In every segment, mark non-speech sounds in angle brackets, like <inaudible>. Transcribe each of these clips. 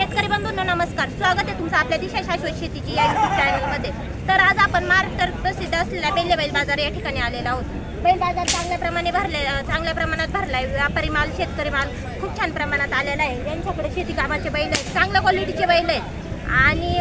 शेतकरी बंधूंनो नमस्कार. स्वागत आहे तुमचं आपल्या दिशा शाश्वत शेतीची या युट्यूब चॅनलमध्ये तर आज आपण महाराष्ट्र प्रसिद्ध असलेला बेल्ले बैल बाजार या ठिकाणी आलेला आहोत. बैल बाजार चांगल्या प्रमाणे भरले चांगल्या प्रमाणात भरला आहे व्यापारी माल शेतकरी माल खूप छान प्रमाणात आलेला आहे. यांच्याकडे शेती कामाचे बैल आहेत चांगल्या क्वालिटीचे बैल आहेत. आणि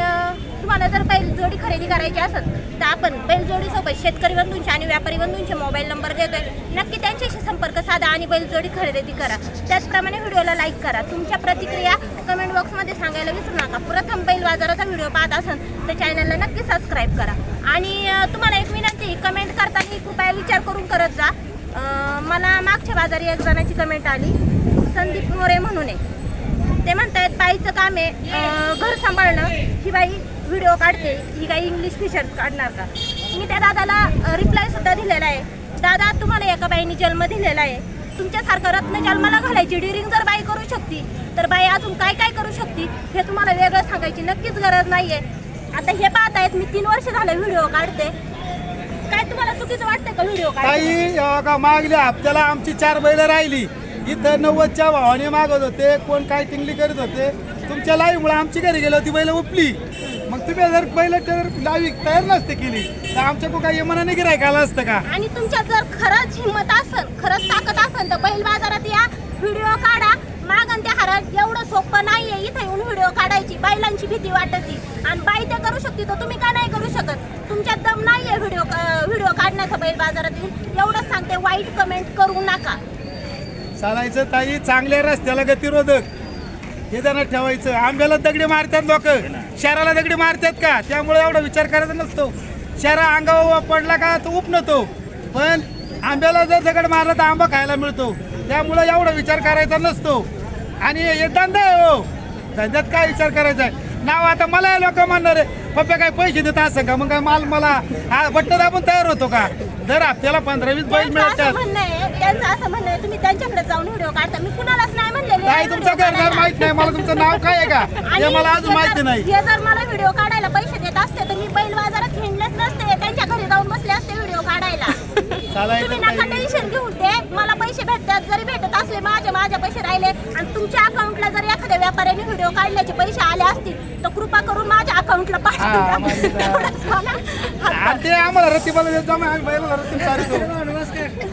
तुम्हाला जर बैलजोडी खरेदी करायची असेल तर आपण बैलजोडीसोबत शेतकरी बंधूंचे आणि व्यापारी बंधूंचे मोबाईल नंबर देतोय. नक्की त्यांच्याशी संपर्क साधा आणि बैलजोडी खरेदी करा. त्याचप्रमाणे व्हिडिओला लाईक करा. तुमच्या प्रतिक्रिया कमेंट बॉक्समध्ये सांगायला विसरू नका. प्रथम बैल बाजाराचा व्हिडिओ पाहत असेल तर चॅनलला नक्की सबस्क्राईब करा. आणि तुम्हाला एक विनंती कमेंट करताना कृपया विचार करून करत जा. मला मागच्या बाजारी एक जणाची कमेंट आली. संदीप मोरे म्हणून आहे ते म्हणतायत बाईचं काम आहे घर सांभाळणं. ही बाई व्हिडिओ काढते ही काही इंग्लिश फीचर्स काढणार का? मी त्या दादाला रिप्लाय सुद्धा दिलेला आहे. दादा तुम्हाला एका बाईने जन्म दिलेला आहे. तुमच्यासारखं रत्न जन्माला घालायची डिरिंग जर बाई करू शकते तर बाई अजून काय काय करू शकते हे तुम्हाला वेगळं सांगायची नक्कीच गरज नाही आहे आता हे पाहतायत मी तीन वर्ष झालं व्हिडिओ काढते. काय तुम्हाला चुकीचं वाटतं का व्हिडिओ काही मागल्या हप्त्याला आमची चार बैल राहिली. इथं नव्वदच्या भावाने मागत होते कोण काय टिंगली करत होते. तुमच्या लाईमुळे आमची घरी गेली होती बैल उपली. तुम्ही जर बैल तर लावी तयार नसते केली तर आमच्या को काही मनाने गिरायक आलं असतं का? आणि तुमच्यात जर खरंच हिंमत असेल खरंच ताकद असेल तर बैल बाजारात या व्हिडिओ काढा. मागण त्या हारात एवढं सोपं नाहीये इथे येऊन व्हिडिओ काढायची बैलांची भीती वाटती. आणि बाई ते करू शकते तर तुम्ही का नाही करू शकत. तुमच्यात दम नाहीये व्हिडिओ व्हिडिओ काढण्याचा बैल बाजारात येऊन. एवढंच सांगते वाईट कमेंट करू नका. चालायचं ताई चांगल्या रस्त्याला गतिरोधक. हे जण ठेवायचं. आंब्याला दगडी मारतात लोक. शहराला दगडी मारतात का? त्यामुळे एवढा विचार करायचा नसतो. शहरा अंगावर पडला का तो उपनतो. पण आंब्याला जर दगड मारला तर आंबा खायला मिळतो. त्यामुळे एवढा विचार करायचा नसतो. आणि हे धंदा आहे हो. धंद्यात काय विचार करायचा आहे? नाव आता मला लोक म्हणणार आहे. पप्पा काय पैसे देत असं का? मग काय माल मला हा बट्ट दाबून तयार होतो का? दर हप्त्याला पंधरा वीस बैल मिळतात. त्यांचं असं म्हणणं आहे तुम्ही त्यांच्याकडे जाऊन व्हिडिओ काढता. मी कुणालाच नाही म्हणलेले काय तुमचं घरदार माहीत नाही. मला तुमचं नाव काय आहे का? आणि हे मला अजून हे माहिती जर- नाही. हे जर मला व्हिडिओ काढायला पैसे देत असते तर मी बैल बाजारात हिंडलेच नसते. त्यांच्या घरी जाऊन बसले असते व्हिडिओ काढायला. चालायचं तुम्ही नका. टेन्शन घेऊन ते मला पैसे भेटतात. जरी भेटत असले माझे माझे पैसे राहिले आणि तुमच्या अकाउंटला जर एखाद्या व्यापाऱ्याने व्हिडिओ काढल्याचे पैसे आले असतील तर कृपा करून माझ्या अकाउंटला पाठवून द्या. एवढंच मला. आणि ते आम्हाला रत्तीबाला देत जाऊ आम्ही बैलाला रत्ती नमस्कार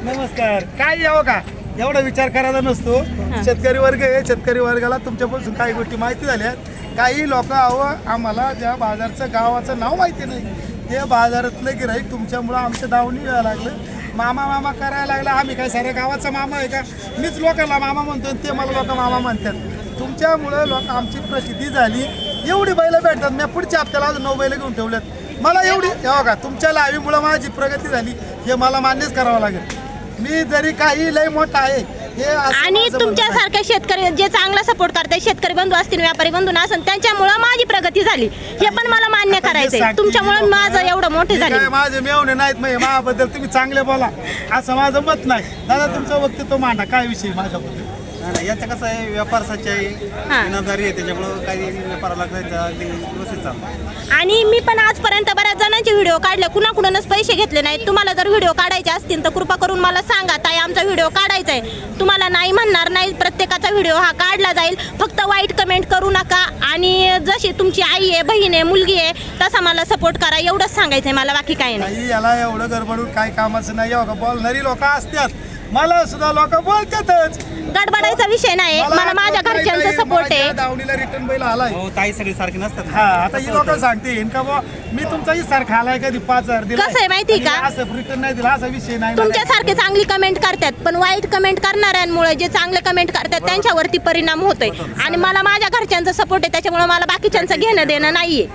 नमस्कार. काय यावं का? एवढा विचार करायला नसतो. शेतकरी वर्ग आहे शेतकरी वर्गाला तुमच्यापासून काही गोष्टी माहिती झाल्या काही लोक हवं आम्हाला ज्या बाजारचं गावाचं नाव माहिती नाही ते बाजारातलं गिराईक तुमच्यामुळं आमच्या दावणी यायला लागलं. मामा मामा करायला लागला. आम्ही काय साऱ्या गावाचा मामा आहे का? मीच लोकांना मामा म्हणतो ते मला लोक मामा म्हणतात. तुमच्यामुळं लोक आमची प्रसिद्धी झाली. एवढी बैल भेटतात. मी पुढच्या हप्त्याला अजून नऊ बैल घेऊन ठेवल्यात. मला एवढी हे बघा तुमच्या लाईमुळं माझी प्रगती झाली. हे मला मान्यच करावं लागेल. मी जरी काही लय मोठा आहे हे असं आणि माझं म्हणणं तुमच्यासारखे शेतकरी जे चांगला सपोर्ट करतात शेतकरी बंधू असतील व्यापारी बंधू नसेल त्यांच्यामुळे माझी प्रगती झाली. हे पण मला मान्य आता हे करायचंय तुमच्यामुळे माझं. एवढं मोठे झाले. काय माझे मेवणे नाहीत मग माझ्याबद्दल तुम्ही चांगले बोला. असं माझं मत नाही. दादा तुमचं वक्तव्य मांडा. काय विषय माझ्याबद्दल? नाही, याचं कसं आहे व्यापार सच्चा आहे हा. इनामदारी आहे त्याच्यामुळं काही व्यापाराला जायचं व्यवस्थित आणि मी पण आजपर्यंत बऱ्याच जणांचे व्हिडिओ काढले कुणाकुणानच पैसे घेतले नाहीत. तुम्हाला जर व्हिडिओ काढायचे असतील तर कृपा करून मला सांगा ताई आमचा व्हिडिओ काढायचा आहे. तुम्हाला नाही म्हणणार नाही प्रत्येकाचा व्हिडिओ हा काढला जाईल. फक्त वाईट कमेंट करू नका. आणि जशी तुमची आई आहे बहीण आहे मुलगी आहे तसा मला सपोर्ट करा. एवढंच सांगायचं आहे मला बाकी काही नाही. याला एवढं गडबडून काय कामाचं नाही. बोलणारी लोक असतात. मला सुद्धा लोक बोलतातच. गडबडायचा विषय नाही मला माझ्या घरच्यांचा सपोर्ट आहे. दावणीला रिटर्न बैल आलाय. हो ताई सगळी सारखी नसतात हा आता ही लोक सांगते का बुवा मी तुमचा इसार खालाय कधी पाच हजार दिला कसं आहे माहिती का? असं रिटर्न नाही दिला असा विषय नाही तुमच्यासारखे चांगली कमेंट करतात पण वाईट कमेंट करणाऱ्यांमुळे जे चांगले कमेंट करतात त्यांच्यावरती परिणाम होतोय. आणि मला माझ्या घरच्यांचा सपोर्ट आहे त्याच्यामुळे मला बाकीच्यांचं घेणं देणं नाहीये.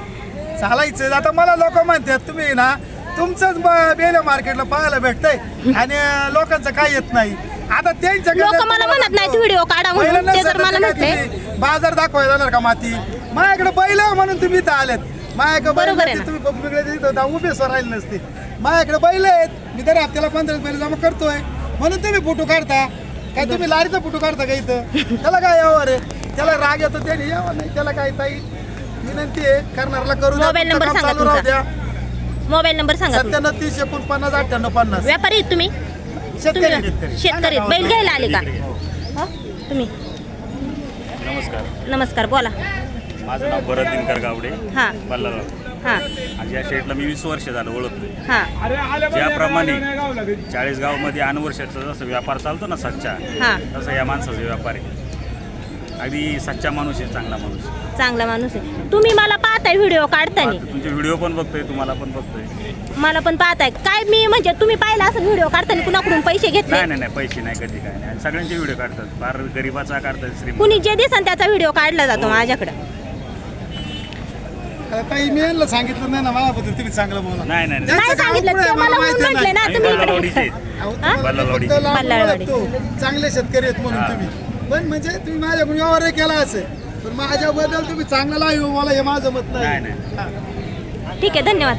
चालायचं आता मला लोक म्हणतात तुम्ही ना तुमचंच ब- बेल मार्केटला पाहायला भेटतंय. आणि लोकांचं काय येत नाही. आता त्यांच्याकडे लोकं मला म्हणत नाहीत व्हिडिओ काढा म्हणून. बैलं ते जर नसतं मला तर काय म्हटले. तुम्ही? बाजार दाखवायला जाणार का माती? माझ्याकडे बैल आहे म्हणून तुम्ही इथं आलेत. माझ्याकडे बैल बरोबर आहे नसते, ना. तुम्ही वेगळे तिथं जाऊन उभे राहिले नसते. माझ्याकडे बैल आहेत. मी तरी हप्त्याला पंधरा बैल जमा करतोय. म्हणून तुम्ही फोटो काढता. काय तुम्ही लारीचा फोटो काढता का इथं? त्याला काय यावं रे त्याला राग येतो त्याने यावं नाही. त्याला काय ताई? विनंती आहे. करणाऱ्याला करू द्या. मोबाईल तुमचं नंबर काम सांगा चालू राहू तुमचा. द्या. मोबाईल नंबर सांगा तुमचा. सत्त्याण्णव तीस एकोणपन्नास अठ्ठ्याण्णव पन्नास. व्यापारी आहेत तुम्ही? शेतकरी तुम्ही शेतकरी आहेत. बैल घ्यायला आले का? हो? तुम्ही? नमस्कार. नमस्कार बोला. माझं नाव भरत दिनकर गावडे. हां. बल्लाराव हां. आणि या शेटला मी वीस वर्ष झालं ओळखतोय. हां. ज्याप्रमाणे चाळीस गावमध्ये आन वर्षाचा जसं व्यापार चालतो ना सच्चा हां. तसा या माणसाचा व्यापार आहे. अगदी सच्चा माणूस आहे चांगला माणूस आहे. चांगला माणूस आहे तुम्ही मला पाहताय व्हिडिओ काढताना तुमचे व्हिडिओ पण बघतोय तुम्हाला पण बघतोय मला पण पाहताय काय मी म्हणजे तुम्ही पाहिला असं व्हिडिओ काढताना कुणाकडून पैसे घेतले नाही नाही नाही पैसे नाही कधी काय नाही आणि सगळ्यांचे व्हिडिओ काढतात फार गरीबाचा काढतात श्रीमंत कुणी जे दिसन त्याचा व्हिडिओ काढला जातो हो. माझ्याकडं आता ताई मी यांना सांगितलं नाही ना माझ्याबद्दल तुम्ही चांगलं बोला नाही नाही नाही त्यांचं नाही काम सांगितलं ते मला मला म्हणून माहिती म्हटले ना आम्ही तुम्ही इकडे बल्लारवाडीचे आहेत. अहो? तुम्हाला बल्लारवाडी. फक्त लांब बल्लारवाडी. ओळखतो. चांगले शेतकरी आहेत म्हणून. तुम्ही पण म्हणजे तुम्ही माझ्याकडून व्यवहार केला असेल. पण माझ्याबद्दल तुम्ही चांगला लाईव्ह मला हे माझं मत नाही. हा. ठीक आहे धन्यवाद.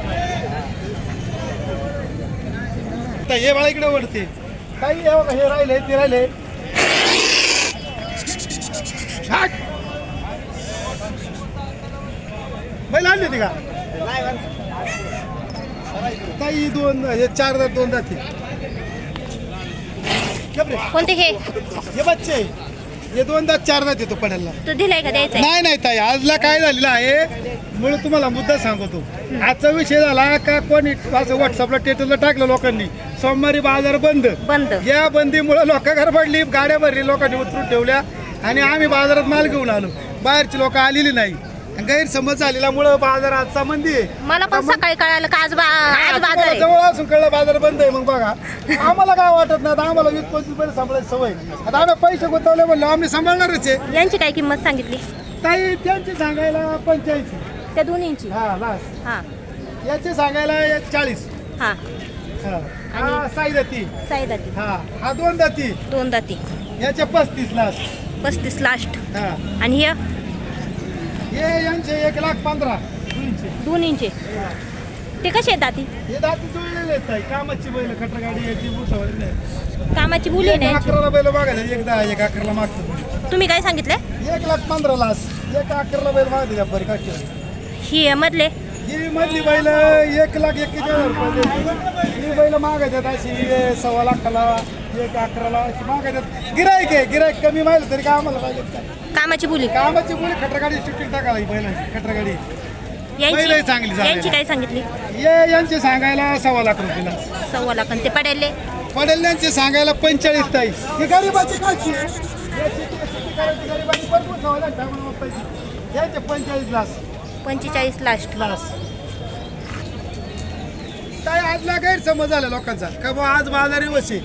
आता हे बाळा इकडे वळते काही हे बघा, हे राहिले ते राहिले. बैल आणली होती का? काही दोन हे चार दात दोन दाती. कोणते हे हे बच्चे. हे दोन दात चार दात येतो पडायला तू दिलाय का नाही नाही ताई आजला काय झालेलं आहे? मुळे तुम्हाला मुद्दा सांगतो. आजचा विषय झाला का कोणी असं व्हॉट्सअपला टेटरला टाकलं लोकांनी? सोमवारी बाजार बंद. बंद. या बंदीमुळे लोक घर पडली गाड्या भरली लोकांनी उतरून ठेवल्या आणि आम्ही बाजारात माल घेऊन आलो. बाहेरची लोक आलेली नाही. गैरसमज झालेल्यामुळं बाजार आजचा मंदी आहे. मला पण सकाळी कळालं का आज बा आज बाजार तुम्हाला आहे. जवळ असून कळलं बाजार बंद आहे मग बघा. आम्हाला काय वाटत नाही आता आम्हाला वीस पंचवीस रुपये सांभाळायची सवय. आता आम्ही पैसे गुंतवले म्हणलं आम्ही सांभाळणारच आहे. यांची काय किंमत सांगितली? ताई त्यांची सांगायला पंच्याऐंशी. त्या दोन्हींची? हा लास्ट हां. याचे सांगायला चाळीस. हां. हा. हा साई जाती साई दाती हा हा दोन जाती दोन दाती याचे पस्तीस लास्ट पस्तीस लास्ट हा. आणि हे? हे यांचे एक लाख पंधरा. दोनशे. दोन्हींचे ते कसे आहेत दाती? हे दाती जुळलेले आहेत ताई. कामाची बैल खटरगाडी याची बुसावरी नाही. कामाची आहे एक ना यांची. अकराला बैल मागायचे एक दहा एक अकराला मागतो. तुम्ही काय सांगितले? एक लाख पंधरा लास एक अकराला बैल मागते त्या बरं काय ही मधले. ही मधली बैल एक लाख एकवीस हजार रुपये देते. ही बैल मागायच्यात अशी सव्वा लाखाला. एक अकराला अशी मागायच्यात गिरायक आहे गिरायक कमी माहिलं तरी काय आम्हाला पाहिजे काय? कामाची बोली. कामाची मुली खटरगाडी शूटिंग टाकायला ही बैलांची खटरगाडी. चांगली यांची चांगली. यांची काय सांगितली? ये यांचे सांगायला सव्वा लाख रुपयाला सव्वा लाख. आणि ते पडेले पडेल यांचे सांगायला पंचेचाळीस ताई ही गरीबाची आहे. याची करायची गरीबाची भरपूर सव्वा लाख टाकून वापरायची. यांचे पंचेचाळीस लाख. पंचेचाळीस लास्ट क्लास काय आजला गैरसमज झाला लोकांचा. का बा आज बाजारी वशी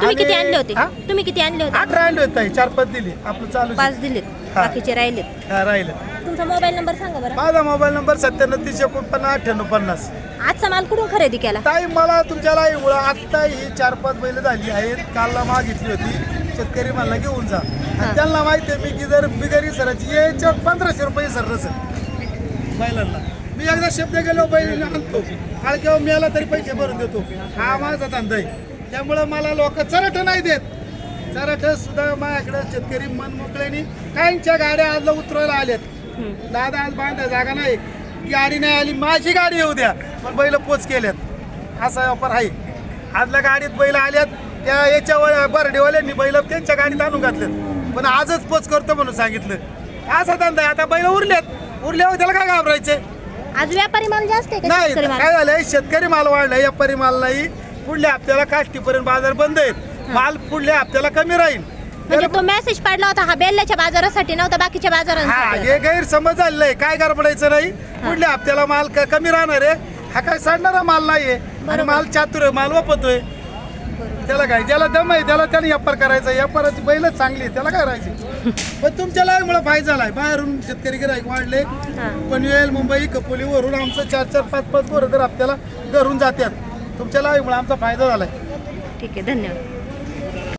तुम्ही किती आणले होते? तुम्ही किती आणले होते? अठरा आणले होते ताई, चार पाच दिली. आपलं चालू पाच दिलेत. हा. बाकीचे राहिलेत. हा, राहिलं तुमचा मोबाईल नंबर सांगा बरं. माझा मोबाईल नंबर सत्त्याण्णव तीनशे एकोणपन्नास अठ्ठ्याण्णव पन्नास. आजचा माल कुठून खरेदी केला? ताई मला तुमच्या लाईमुळं आत्ता ही चार पाच बैल झाली आहेत. कालला मागितली होती. शेतकरी मला घेऊन जा. आणि त्यांना माहिती आहे मी की जर बिगारी सराची याच्यात पंधराशे रुपये सर रस बैलांना. मी एकदा शब्द गेलो बैल आणतो. काळ किंवा मिळाला तरी पैसे भरून देतो. हा माझा धंदा आहे. त्यामुळं मला लोक चरट नाही देत. चरट सुद्धा माझ्याकडे शेतकरी मन मोकळ्याने काहींच्या गाड्या आज उतरायला आल्यात दादा आज बांधा जागा नाही. गाडी नाही आली माझी गाडी येऊ द्या. पण बैल पोच केल्यात असा वापर आहे. आजल्या गाडीत बैल आल्यात त्या याच्या बर्डेवाल्यांनी बैल त्यांच्या गाडीत आणून घातल्यात पण आजच पोच करतो म्हणून सांगितलं. असा धंदा आता बैल उरल्यात उरल्यावर त्याला काय घाबरायचे? आज व्यापारी माल जास्त नाही काय झालंय? शेतकरी माल वाढलाय व्यापारी माल नाही. पुढल्या हप्त्याला काष्टीपर्यंत बाजार बंद आहेत. माल पुढल्या हप्त्याला कमी राहील. म्हणजे तो मेसेज पडला होता हा बेल्ल्याच्या बाजारासाठी नव्हता बाकीच्या हा बाजारांसाठी. हे गैरसमज झालेलं आहे. काय गडबडायचं नाही. पुढल्या हप्त्याला माल क- कमी राहणार आहे. हा काय सडणारा माल नाहीये. आणि माल चातुर आहे माल वापरतोय त्याला काय ज्याला दम आहे त्याला त्याने व्यापार करायचा. व्यापाराची बैलच चांगली आहे त्याला काय राहायची? <laughs> पण तुमच्या लाईमुळे फायदा झालाय. बाहेरून शेतकरी गिराईक वाढले. पनवेल मुंबई कपोलीवरून आमचं चार चार पाच पाच पोरं तर हप्त्याला घरून जातात. तुमच्या एवढा आमचा फायदा झालाय. ठीक आहे धन्यवाद.